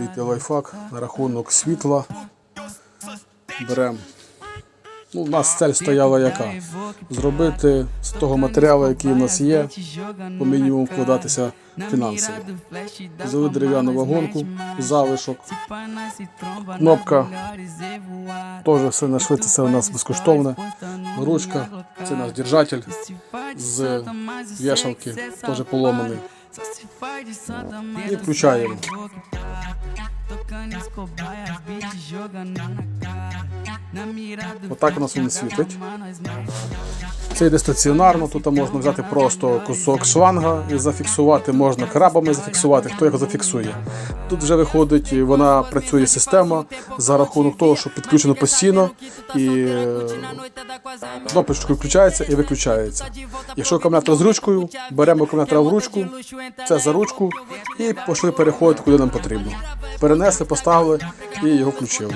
підійти лайфхак на рахунок світла. Беремо. Ну, у нас цель стояла яка? Зробити з того матеріалу, який у нас є, по мінімуму вкладатися фінансово. Взяли дерев'яну вагонку, залишок, кнопка, теж все на швидше, це у нас безкоштовне. Ручка, це наш держатель з вішалки, теж поломаний. І включаємо. Отак у нас він світить. Це йде стаціонарно, тут можна взяти просто кусок шланга і зафіксувати, можна крабами зафіксувати, хто його зафіксує. Тут вже виходить, вона працює система за рахунок того, що підключено постійно і е, кнопочкою включається і виключається. Якщо акумулятор з ручкою, беремо акумулятор в ручку, це за ручку, і пішли переходити куди нам потрібно. Перенесли, поставили і його включили.